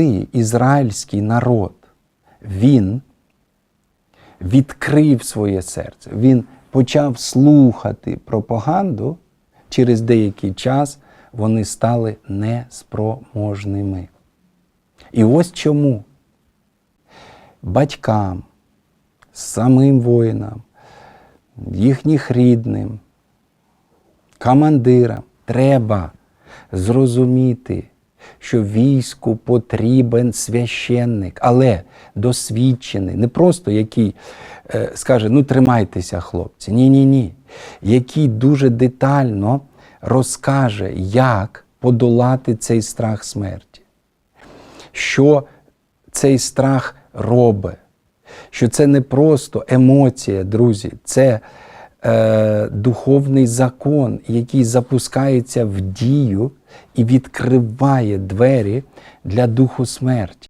коли ізраїльський народ. Він відкрив своє серце, він почав слухати пропаганду, через деякий час вони стали неспроможними. І ось чому батькам, самим воїнам, їхніх рідним, командирам треба зрозуміти, що війську потрібен священник, але досвідчений, не просто який е, скаже, ну тримайтеся, хлопці. Ні, ні, ні. Який дуже детально розкаже, як подолати цей страх смерті що цей страх робить, що це не просто емоція, друзі, це е, духовний закон, який запускається в дію і відкриває двері для духу смерті.